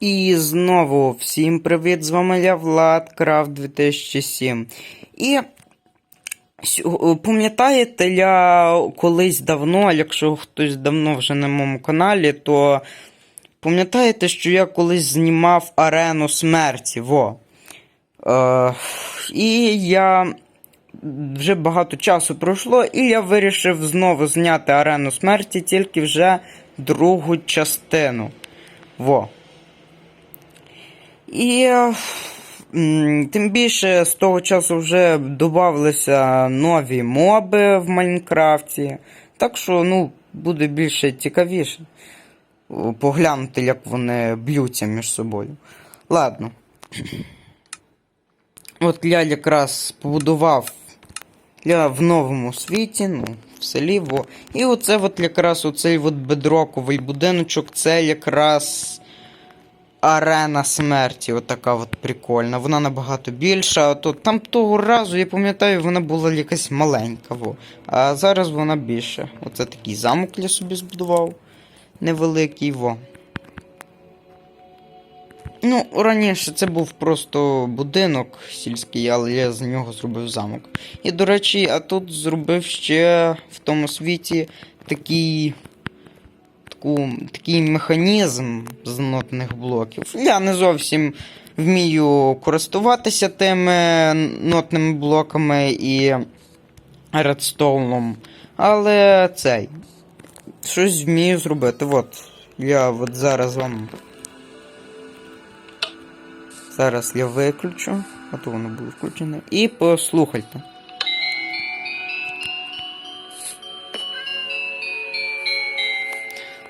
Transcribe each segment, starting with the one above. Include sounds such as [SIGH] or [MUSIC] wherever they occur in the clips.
І знову всім привіт! З вами я Влад Крафт 2007. І пам'ятаєте, я колись давно, якщо хтось давно вже на моєму каналі, то пам'ятаєте, що я колись знімав арену смерті. Во. Е, і я вже багато часу пройшло, і я вирішив знову зняти арену смерті, тільки вже другу частину. Во. І тим більше з того часу вже додавалися нові моби в Майнкрафті. Так що, ну, буде більше цікавіше поглянути, як вони б'ються між собою. Ладно. От я якраз побудував я в новому світі, ну, в селі. Во. І оце от якраз оцей от бедроковий будиночок, це якраз арена смерті. Отака от прикольна. Вона набагато більша. То, там того разу, я пам'ятаю, вона була якась маленька. Во. А зараз вона більша. Оце такий замок я собі збудував. Невеликий во. Ну, раніше це був просто будинок сільський, але я з нього зробив замок. І, до речі, а тут зробив ще в тому світі такий. Таку, такий механізм з нотних блоків. Я не зовсім вмію користуватися тими нотними блоками і редстоуном. Але цей. Щось вмію зробити. От. Я от зараз вам Зараз я виключу, а то воно буде включене. І послухайте.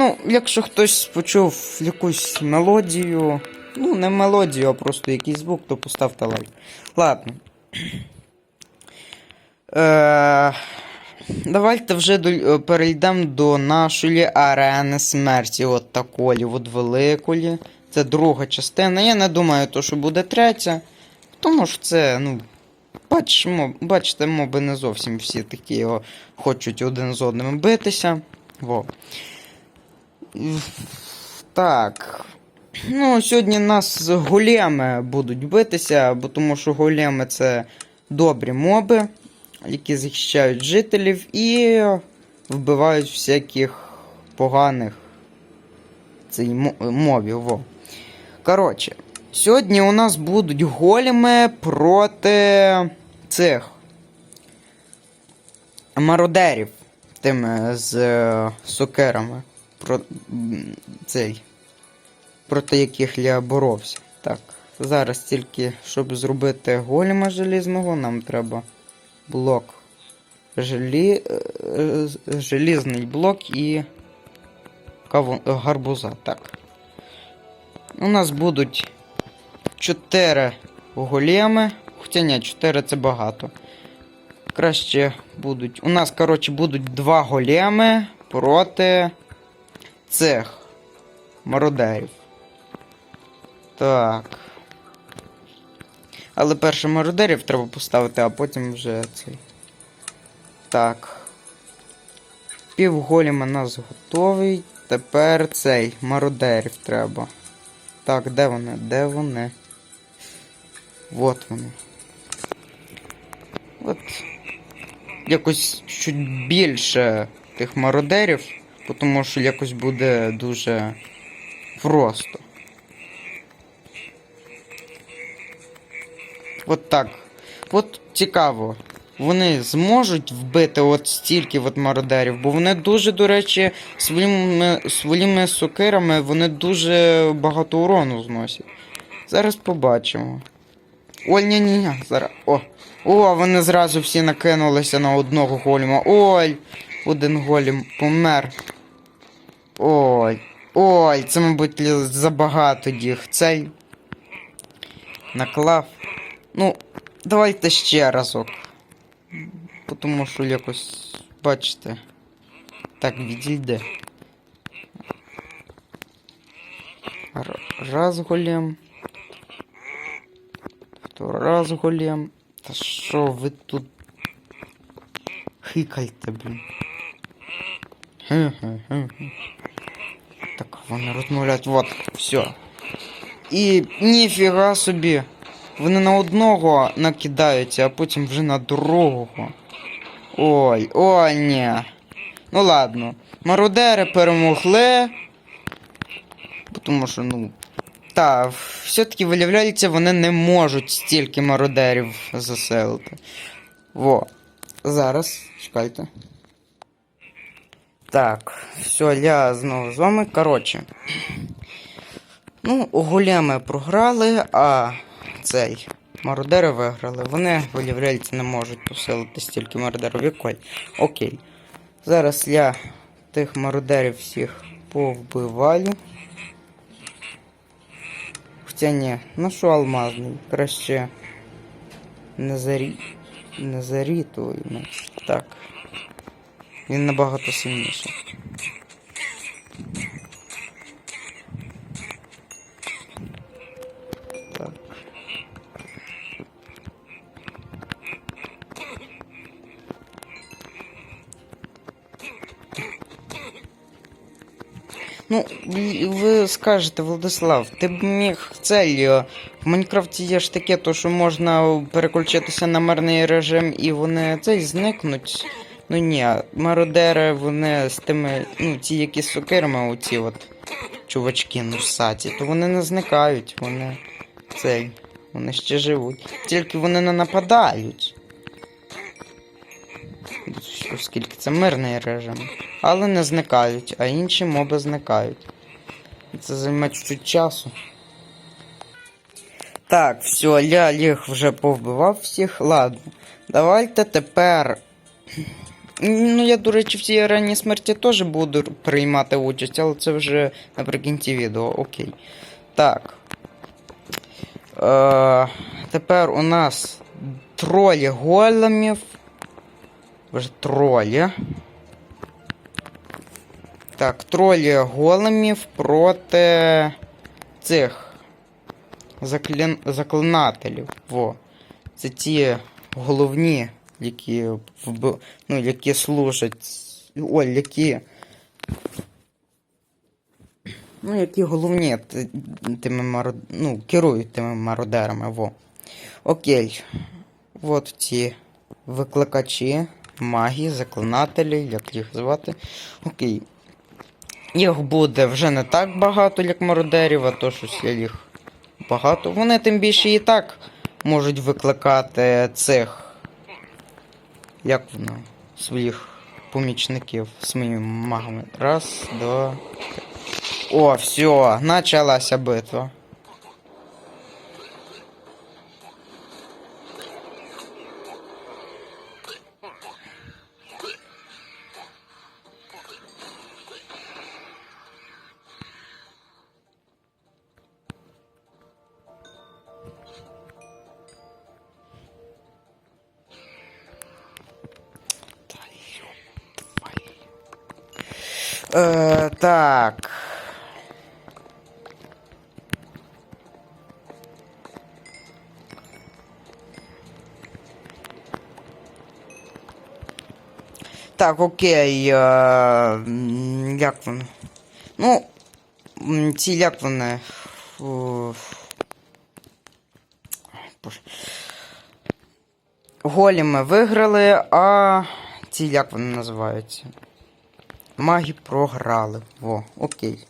Ну, якщо хтось почув якусь мелодію, ну, не мелодію, а просто якийсь звук, то поставте лайк. Ладно. Е, давайте вже до, перейдемо до нашої арени смерті. От такої, от великої. Це друга частина. Я не думаю, то, що буде третя. Тому що це, ну. Бачимо, бачите, моби не зовсім всі такі о, хочуть один з одним битися. Во. Так. Ну, сьогодні нас з големи будуть битися, бо тому що големи це добрі моби, які захищають жителів і вбивають всяких поганих цей мобів. Во. Коротше, сьогодні у нас будуть големи проти цих мародерів тими з е, сокерами. Про, цей, проти яких я боровся. Так, зараз тільки, щоб зробити голема желізного, нам треба блок желі, е, е, желізний блок і кавун, гарбуза. Так. У нас будуть 4 големи. Хоча ні, 4 це багато. Краще будуть. У нас, коротше, будуть 2 големи проти цих мародерів. Так. Але перше мародерів треба поставити, а потім вже цей. Так. Півголіма нас готовий. Тепер цей мародерів треба. Так, де вони? Де вони? Вот вони. От. Якось чуть більше тих мародерів, тому що якось буде дуже просто. От так. От цікаво. Вони зможуть вбити от стільки от мародерів, бо вони дуже, до речі, своїми, своїми сокирами вони дуже багато урону зносять. Зараз побачимо. Ой, ні ні ні зараз. О. О, вони зразу всі накинулися на одного голіма. Ой, один голім помер. Ой. Ой, це, мабуть, забагато їх. Цей. Наклав. Ну, давайте ще разок. Тому що якось, бачите, так відійде. Раз голем. Раз голем. Та що ви тут хикайте, блін. Хе-хе-хе. Так, вони розмовляють. Вот, все. І ніфіга собі. Вони на одного накидаються, а потім вже на другого. Ой, ой, ні. Ну ладно. Мародери перемогли. Тому що, ну. Та, все-таки виявляється, вони не можуть стільки мародерів заселити. Во. Зараз, чекайте. Так, все, я знову з вами. Коротше. Ну, големи програли, а цей. Мародери виграли. Вони, виявляється, не можуть посилити стільки мародерів. Якой? Окей. Зараз я тих мародерів всіх повбиваю. Хоча ні, ну що алмазний? Краще не зарі... не зарітуємо. Так. Він набагато сильніший. Ну, ви скажете, Владислав, ти б міг цей. е, В Майнкрафті є ж таке, то що можна переключитися на мирний режим і вони цей зникнуть. Ну ні, мародери, вони з тими, ну, ті, які з сокирами, оці от чувачки нусаті, то вони не зникають, вони цей. Вони ще живуть. Тільки вони не нападають. Оскільки це мирний режим. Але не зникають, а інші моби зникають. Це займе чуть часу. Так, все, я їх вже повбивав всіх. Ладно. Давайте тепер. Ну, я, до речі, в цій арені смерті теж буду приймати участь, але це вже наприкінці відео, окей. Так. Е, тепер у нас троє големів. Вже троє. Так, троє големів проти цих заклін... заклинателів. Во. Це ті головні, які ну, які служать. Ой, які. Ну, які головні тими марод... ну, керують тими мародерами, во. Окей. От ті викликачі, маги, заклинателі, як їх звати. Окей. Їх буде вже не так багато, як мародерів, а то щось я їх багато. Вони тим більше і так можуть викликати цих. Як воно? Своїх помічників своїми магами. Раз, два. три. О, все, почалася битва. Е, так. Так, окей. Е, як вони? Ну, ці як вони. Голі ми виграли, а ці як вони називаються? Маги програли. Во, окей.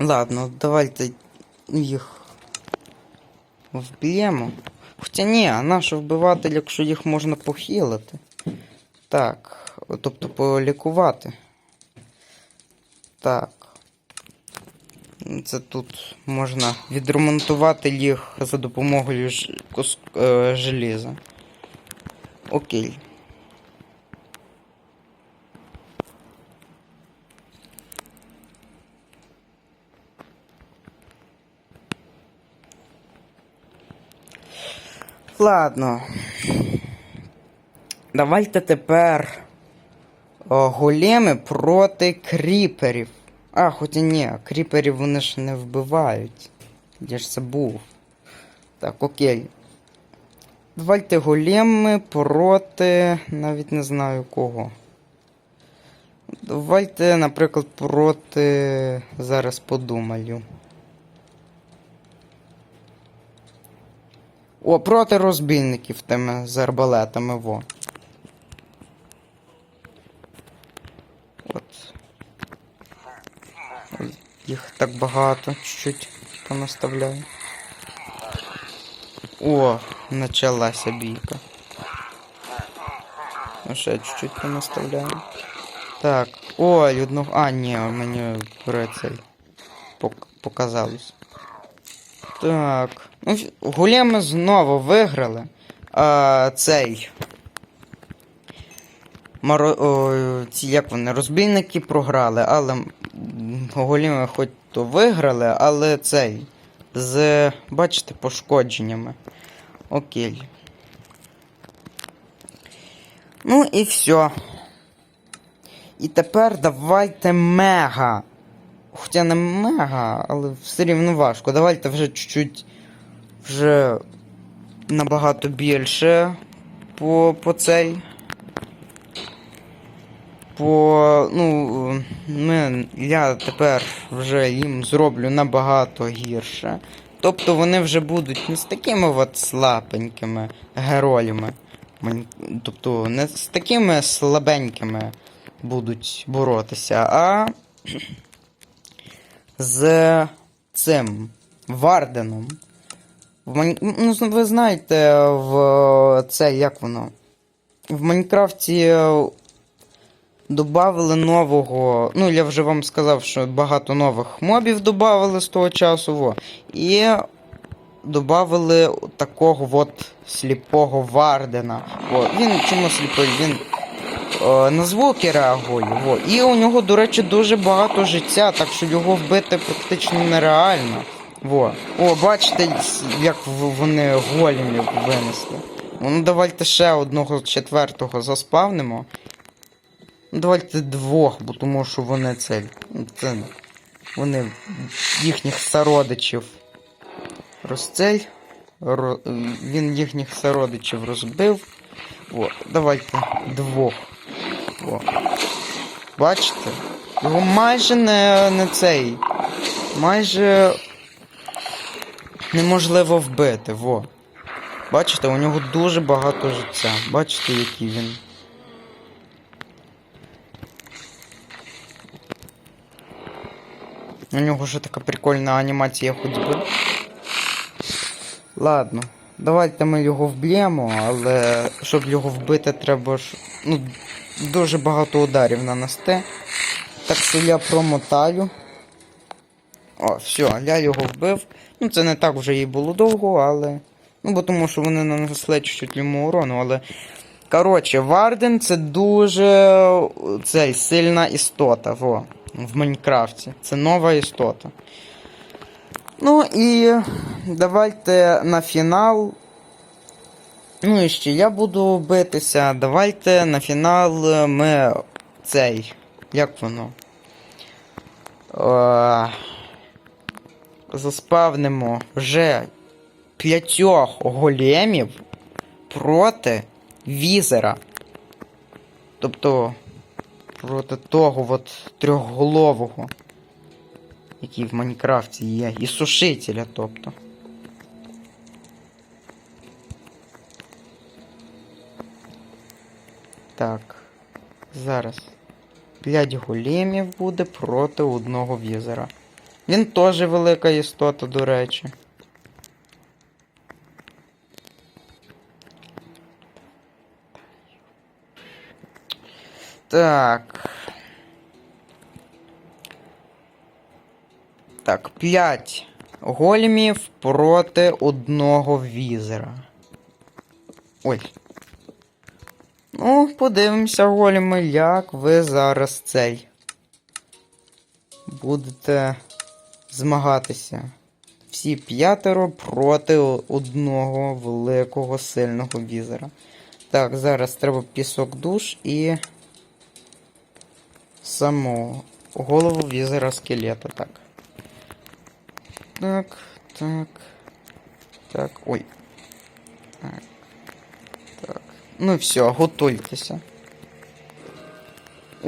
Ладно, давайте їх вб'ємо. Хоча ні, а нащо вбивати, якщо їх можна похилити? Так, тобто полікувати. Так. Це тут можна відремонтувати їх за допомогою ж... кус... е, желіза. Окей. Ладно. Давайте тепер о, големи проти кріперів. А, хоча ні, кріперів вони ж не вбивають. Я ж забув. Так, окей. Давайте големи проти. навіть не знаю кого. Давайте, наприклад, проти. Зараз подумаю. О, проти розбійників тими з арбалетами, во. От. Їх так багато, чуть-чуть понаставляю. О, началася бійка. Ну, ще чуть-чуть понаставляю. Так, ой, одного. А, ні, мені про цей показалось. Так. Ну, в- знову виграли. А, цей. Маро... О, ці як вони, розбійники програли, але м, големи хоч то виграли, але цей. З, бачите, пошкодженнями. Окей. Ну і все. І тепер давайте мега. Хоча не мега, але все рівно важко. Давайте вже чуть-чуть вже набагато більше по, по цей. По. Ну, ми, я тепер вже їм зроблю набагато гірше. Тобто вони вже будуть не з такими от слабенькими героями. Тобто не з такими слабенькими будуть боротися, а [CLEARS THROAT] з цим Варденом. В Майн... Ну, ви знаєте, в це як воно? В Майнкрафті додали нового. Ну, я вже вам сказав, що багато нових мобів додали з того часу. Во. І додали такого от сліпого Вардена. Во. Він чому сліпий? Він е, на звуки реагує. Во. І у нього, до речі, дуже багато життя, так що його вбити практично нереально. Во. О, бачите, як вони голімів винесли. Ну, давайте ще одного четвертого заспавнимо. Ну, Давайте двох, бо тому що вони це. ну, це вони їхніх сородичів розцей. Ро, він їхніх сородичів розбив. О, давайте двох. О. Бачите? Його майже не, не цей. Майже неможливо вбити, во. Бачите, у нього дуже багато життя. Бачите, який він. У нього ще така прикольна анімація ходьби. Ладно, давайте ми його вб'ємо, але щоб його вбити, треба ж ну, дуже багато ударів нанести. Так що я промотаю. О, все, я його вбив. Ну, це не так вже і було довго, але. Ну, бо тому що вони нанесли чуть-чуть йому урону, але. Коротше, Варден це дуже цей, сильна істота во, в Майнкрафті. Це нова істота. Ну і давайте на фінал. Ну і ще я буду битися. Давайте на фінал ми цей. Як воно? Е, заспавнимо вже п'ятьох големів проти візера. Тобто проти того от трьохголового, який в Майнкрафті є. І сушителя, тобто. Так. Зараз. П'ять големів буде проти одного візера. Він теж велика істота, до речі. Так. Так, 5 големів проти одного візера. Ой. Ну, подивимося, голіми, як ви зараз цей. Будете змагатися. Всі п'ятеро проти одного великого сильного візера. Так, зараз треба пісок душ і саму голову візера скелета. Так. Так, так. Так, ой. Так. Так. Ну все, готуйтеся.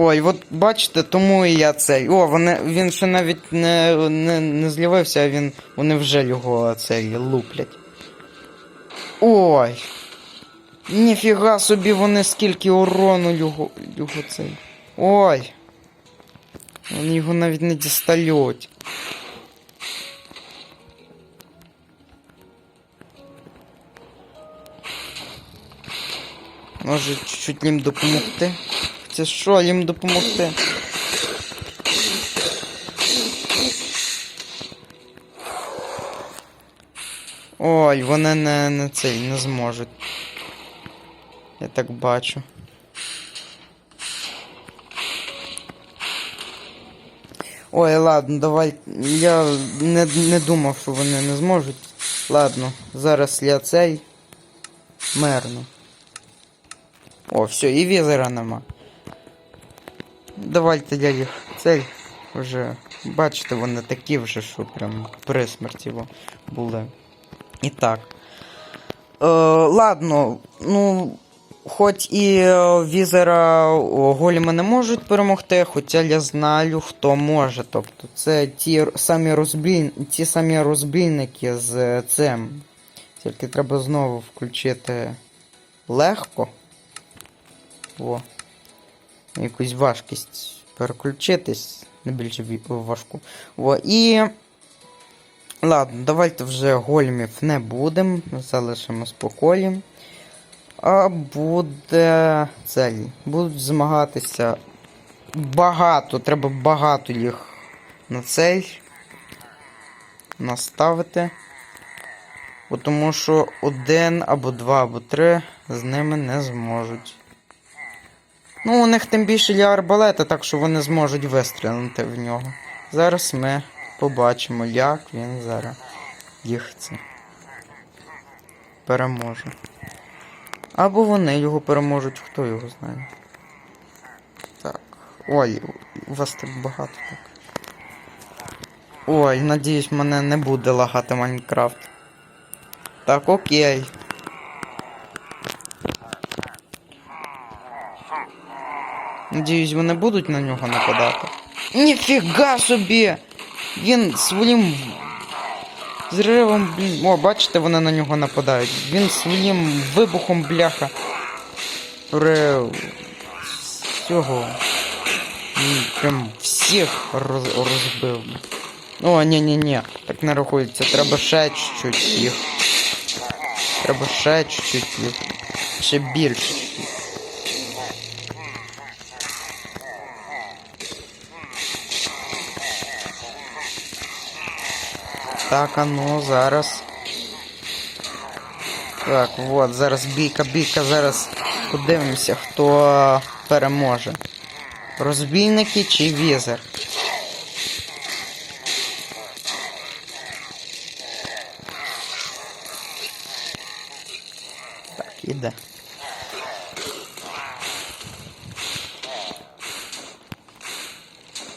Ой, от бачите, тому і я цей. О, вони, він ще навіть не, не, не злівився, а він. Вони вже його цей луплять. Ой. Ніфіга собі вони скільки урону його, його цей. Ой. Вони його навіть не дістають. Може чуть-чуть їм допомогти? Це що їм допомогти? Ой, вони не, не цей не зможуть. Я так бачу. Ой, ладно, давай. Я не, не думав, що вони не зможуть. Ладно, зараз я цей. Мерно. О, все, і візера нема. Давайте я їх вже. Бачите, вони такі вже, що прям при смерті були. І так. Е, ладно, ну. Хоч і е, візера голіми не можуть перемогти, хоча я знаю, хто може. Тобто це ті самі розбій... ті самі розбійники з е, цим. Тільки треба знову включити легко. О. Якусь важкість переключитись. Не більше важку. О, і. Ладно, давайте вже голімів не будемо. Залишимо спокоєм. А буде цель. Будуть змагатися багато, треба багато їх на цель наставити. Тому що один або два, або три з ними не зможуть. Ну, у них тим більше є арбалети, так що вони зможуть вистрілити в нього. Зараз ми побачимо, як він зараз їх це переможе. Або вони його переможуть, хто його знає. Так. Ой, у вас так багато так. Ой, надіюсь, мене не буде лагати Майнкрафт. Так, окей. Надіюсь, вони будуть на нього нападати. Ніфіга собі! Він своїм зривом, блін. О, бачите, вони на нього нападають. Він своїм вибухом бляха. При всього. м, Прям всіх роз... розбив. О, ні-ні-ні, так не рахується. Треба ще чуть-чуть їх. Треба ще чуть-чуть їх. Ще більше. Так, а ну, зараз. Так, от, зараз бійка, бійка, зараз подивимося, хто переможе. Розбійники чи візер? Так, іде.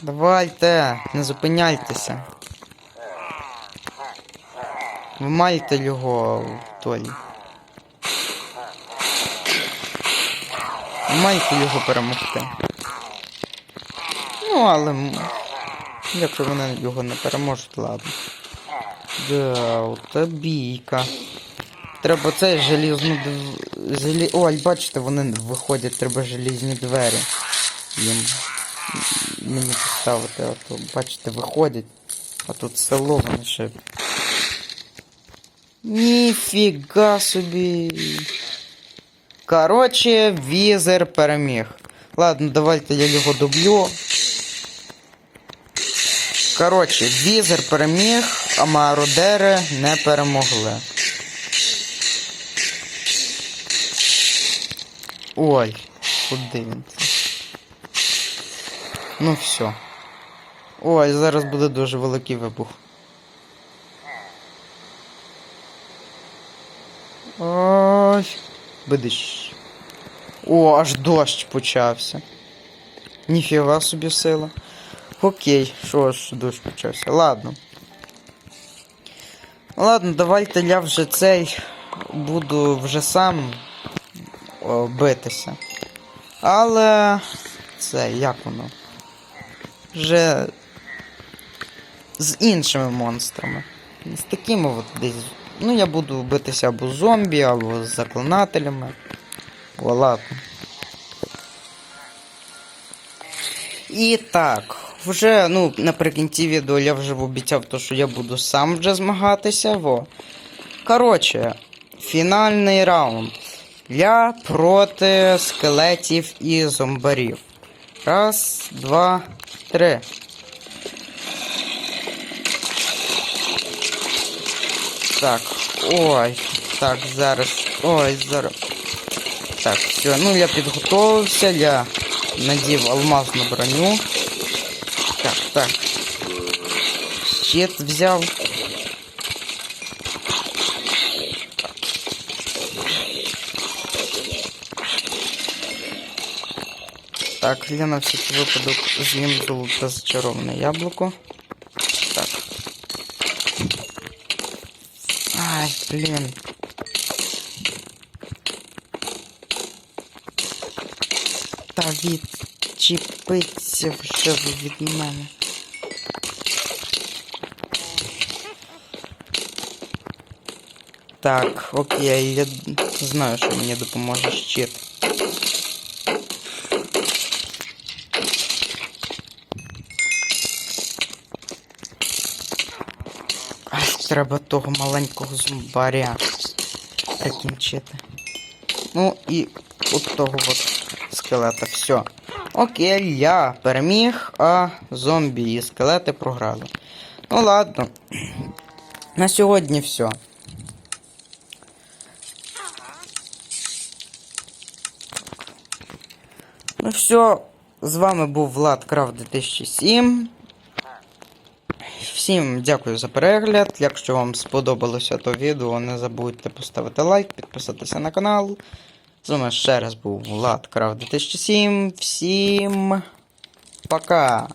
Давайте, не зупиняйтеся. Ви маєте його толі. Ви маєте його перемогти. Ну, але якщо вони його не переможуть, ладно. Да, ота бійка. Треба цей желізну дв... Желі... Ой, бачите, вони виходять, треба желізні двері. Їм мені поставити, а то, бачите, виходять. А тут село вони ще Ніфіга собі. Короче, візер переміг. Ладно, давайте я його дублю. Короче, візер переміг, а мародери не перемогли. Ой, куди він це? Ну все. Ой, зараз буде дуже великий вибух. Ой, бидиш. О, аж дощ почався. Ніфіга собі сила. Окей, що ж дощ почався. Ладно. Ладно, давайте я вже цей буду вже сам о, битися. Але це, як воно? Вже з іншими монстрами. З такими от десь. Ну, я буду битися або з зомбі, або з заклинателями. О, ладно. І так, вже, ну, наприкінці відео я вже обіцяв, то, що я буду сам вже змагатися. Во. Коротше, фінальний раунд. Я проти скелетів і зомбарів. Раз, два, три. Так, ой, так, зараз. Ой, зараз. Так, все, ну я підготовився, я надів алмазну броню. Так, так. Щит взяв. Так, я на всякий випадок з'їм золоте зачароване яблуко. Ай, блін. Та відчепиться вже ви від мене. Так, окей, я знаю, що мені допоможе щит. Треба того маленького зомбаря прикінчити. Ну і от того от скелета. Все. Окей, я переміг, а зомбі і скелети програли. Ну ладно. На сьогодні все. Ну все, з вами був Влад Крафт 2007. Всім дякую за перегляд. Якщо вам сподобалося то відео, не забудьте поставити лайк, підписатися на канал. З вами ще раз був Влад Крафт 2007. Всім пока!